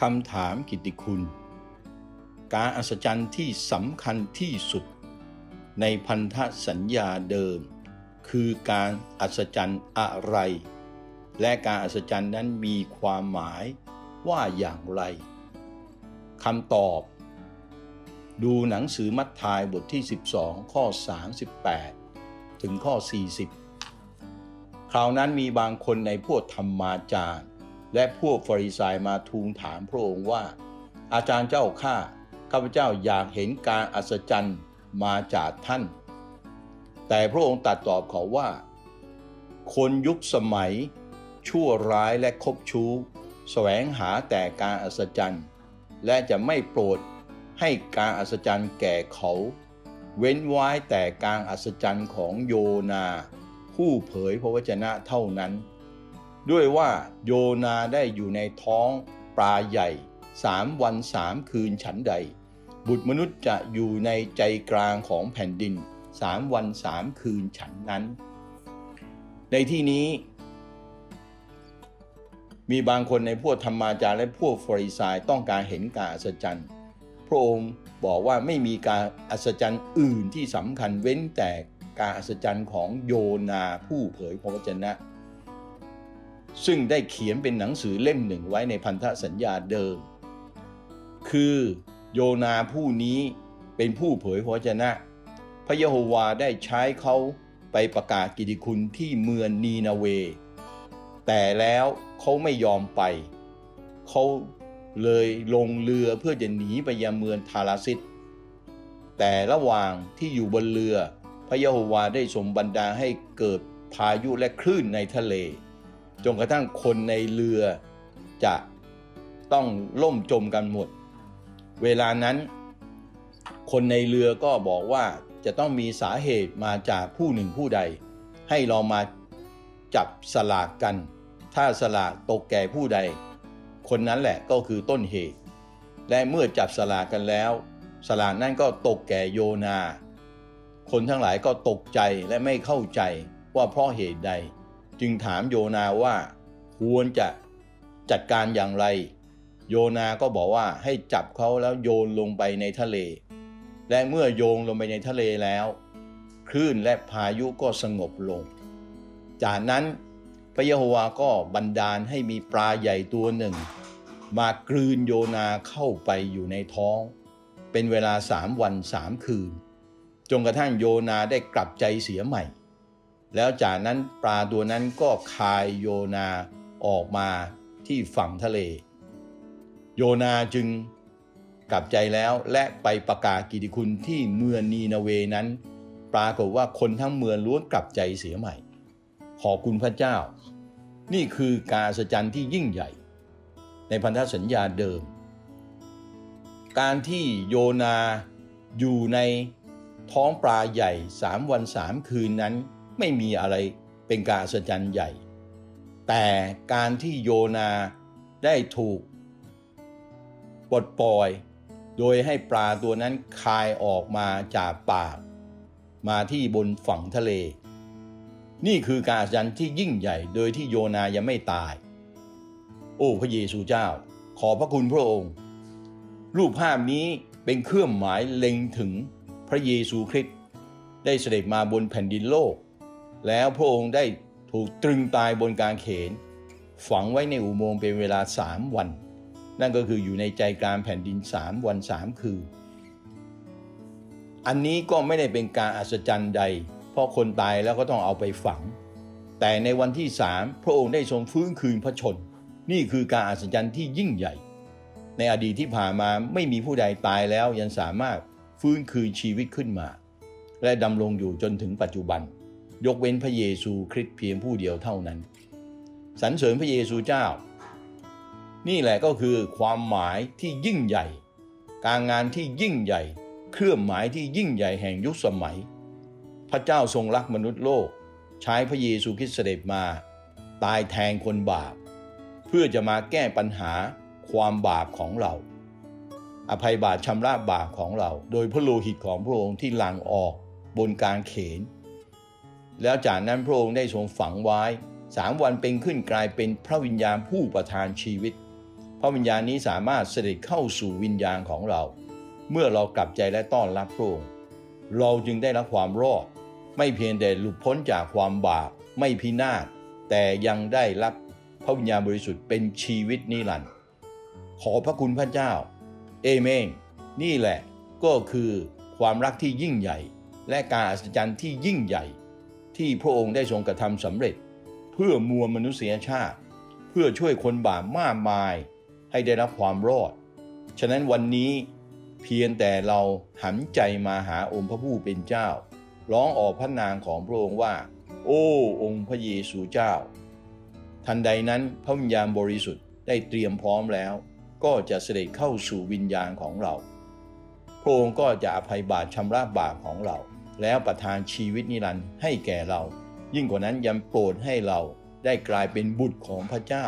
คำถามกิตติคุณ การอัศจรรย์ที่สำคัญที่สุด ในพันธสัญญาเดิม คือการอัศจรรย์อะไร และการอัศจรรย์นั้นมีความหมายว่าอย่างไรคำตอบ ดูหนังสือมัทธายบทที่ 12 ข้อ 38 ถึงข้อ 40 คราวนั้นมีบางคนในพวกธรรมาจารย์ และพวกฟาริสายมาทูลถามพระองค์ว่า อาจารย์เจ้าข้าข้าพเจ้าอยากเห็นการอัศจรรย์มาจากท่าน แต่พระองค์ตรัสตอบเขาว่า คนยุคสมัย ชั่วร้ายและคบชู้ แสวงหาแต่การอัศจรรย์ และจะไม่โปรดให้การอัศจรรย์แก่เขา เว้นไว้แต่การอัศจรรย์ของโยนา ผู้เผยพระวจนะเท่านั้น ด้วยว่าโยนาได้อยู่ในท้องปลาใหญ่สามวันสามคืนฉันใด บุตรมนุษย์จะอยู่ในใจกลางของแผ่นดินสามวันสามคืนฉันนั้น ในที่นี้ มีบางคนในพวกธรรมาจารย์และพวกฟริสายต้องการเห็นการอัศจรรย์ พระองค์บอกว่าไม่มีการอัศจรรย์อื่นที่สำคัญเว้นแต่การอัศจรรย์ของโยนาผู้เผยพระวจนะ ซึ่งได้เขียนเป็นหนังสือเล่มหนึ่งไว้ในพันธสัญญาเดิม คือโยนาผู้นี้เป็นผู้เผยพระวจนะ พระเยโฮวาได้ใช้เขาไปประกาศกิติคุณที่เมืองนีนาเว แต่แล้วเขาไม่ยอมไป เขาเลยลงเรือเพื่อจะหนีไปยังเมืองทาราซิสแต่ระหว่างที่อยู่บนเรือ พระเยโฮวาได้ทรงบันดาให้เกิดพายุและคลื่นในทะเล จนกระทั่งคนในเรือจะต้องล่มจมกันหมด เวลานั้นคนในเรือก็บอกว่าจะต้องมีสาเหตุมาจากผู้หนึ่งผู้ใด ให้เรามาจับสลากกัน ถ้าสลากตกแก่ผู้ใด คนนั้นแหละก็คือต้นเหตุ และเมื่อจับสลากกันแล้ว สลากนั้นก็ตกแก่โยนา คนทั้งหลายก็ตกใจและไม่เข้าใจว่าเพราะเหตุใด จึงถามโยนาว่า ควรจะจัดการอย่างไร โยนาก็บอกว่าให้จับเขาแล้วโยนลงไปในทะเล และเมื่อโยงลงไปในทะเลแล้ว คลื่นและพายุก็สงบลง จากนั้นพระเยโฮวาก็บันดาลให้มีปลาใหญ่ตัวหนึ่ง มากลืนโยนาเข้าไปอยู่ในท้อง เป็นเวลาสามวันสามคืนจนกระทั่งโยนาได้กลับใจเสียใหม่ แล้วจากนั้นปลาตัวนั้นก็คายโยนาออกมาที่ฝั่งทะเล โยนาจึงกลับใจแล้วและไปประกาศกิติคุณที่เมืองนีนาเวนั้น ปรากฏว่าคนทั้งเมืองล้วนกลับใจเสียใหม่ ขอบคุณพระเจ้า นี่คือการอัศจรรย์ที่ยิ่งใหญ่ ในพันธสัญญาเดิม การที่โยนาอยู่ในท้องปลาใหญ่สามวันสามคืนนั้น ไม่มีอะไรเป็นการอัศจรรย์ใหญ่ แต่การที่โยนาได้ถูกปลดปล่อย โดยให้ปลาตัวนั้นคายออกมาจากปาก มาที่บนฝั่งทะเล นี่คือการอัศจรรย์ที่ยิ่งใหญ่ โดยที่โยนายังไม่ตาย โอ้พระเยซูเจ้า ขอพระคุณพระองค์ รูปภาพนี้เป็นเครื่องหมายเล็งถึงพระเยซูคริสต์ได้เสด็จมาบนแผ่นดินโลก แล้วพระองค์ได้ถูกตรึงตายบนกางเขน ฝังไว้ในอุโมงค์เป็นเวลาสามวัน นั่นก็คืออยู่ในใจกลางแผ่นดินสามวันสามคืน อันนี้ก็ไม่ได้เป็นการอัศจรรย์ใด เพราะคนตายแล้วก็ต้องเอาไปฝัง แต่ในวันที่สามพระองค์ได้ทรงฟื้นคืนพระชน นี่คือการอัศจรรย์ที่ยิ่งใหญ่ ในอดีตที่ผ่านมาไม่มีผู้ใดตายแล้วยังสามารถฟื้นคืนชีวิตขึ้นมา และดำรงอยู่จนถึงปัจจุบัน ยกเว้นพระเยซูคริสต์เพียงผู้เดียวเท่านั้นสรรเสริญพระเยซูเจ้า นี่แหละก็คือความหมายที่ยิ่งใหญ่ การงานที่ยิ่งใหญ่ เครื่องหมายที่ยิ่งใหญ่แห่งยุคสมัย พระเจ้าทรงรักมนุษย์โลก ใช้พระเยซูคริสต์เสด็จมา ตายแทนคนบาป เพื่อจะมาแก้ปัญหาความบาปของเรา อภัยบาปชำระบาปของเรา โดยพระโลหิตของพระองค์ที่หลั่งออกบนการเขน แล้วจากนั้นพระองค์ได้ทรงฝังไว้สามวันเป็นขึ้นกลายเป็นพระวิญญาณผู้ประทานชีวิต พระวิญญาณนี้สามารถเสด็จเข้าสู่วิญญาณของเรา เมื่อเรากลับใจและต้อนรับพระองค์เราจึงได้รับความรอด ไม่เพียงแต่หลุดพ้นจากความบาปไม่พินาศแต่ยังได้รับพระวิญญาณบริสุทธิ์เป็นชีวิตนิรันดร์ขอพระคุณพระเจ้า เอเมน นี่แหละก็คือความรักที่ยิ่งใหญ่ และการอัศจรรย์ที่ยิ่งใหญ่ ที่พระองค์ได้ทรงกระทำสำเร็จ เพื่อมวลมนุษยชาติ เพื่อช่วยคนบาปมากมายให้ได้รับความรอด ฉะนั้นวันนี้เพียงแต่เราหันใจมาหาองค์พระผู้เป็นเจ้า ร้องออกพระนามของพระองค์ว่า โอ้องค์พระเยซูเจ้า ทันใดนั้นพระวิญญาณบริสุทธิ์ได้เตรียมพร้อมแล้ว ก็จะเสด็จเข้าสู่วิญญาณของเรา พระองค์ก็จะอภัยบาปชำระบาปของเรา แล้วประทานชีวิตนิรันดร์ให้แก่เรา ยิ่งกว่านั้นยังโปรดให้เราได้กลายเป็นบุตรของพระเจ้า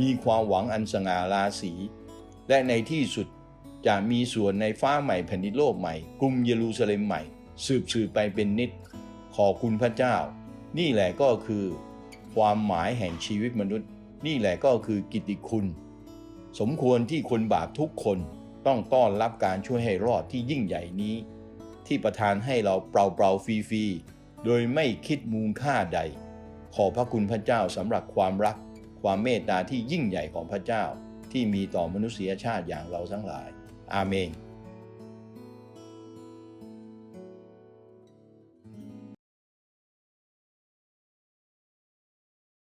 มีความหวังอันสง่าราศี และในที่สุดจะมีส่วนในฟ้าใหม่แผ่นดินโลกใหม่ กรุงเยรูซาเล็มใหม่ สืบสืบไปเป็นนิจขอคุณพระเจ้า นี่แหละก็คือ ความหมายแห่งชีวิตมนุษย์ นี่แหละก็คือกิตติคุณ สมควรที่คนบาปทุกคนต้องต้อนรับการช่วยให้รอดที่ยิ่งใหญ่นี้ ที่ประทานให้เราเปล่าๆฟรีๆ โดยไม่คิดมูลค่าใด ขอพระคุณพระเจ้าสำหรับความรัก ความเมตตาที่ยิ่งใหญ่ของพระเจ้า ที่มีต่อมนุษยชาติอย่างเราทั้งหลาย อาเมน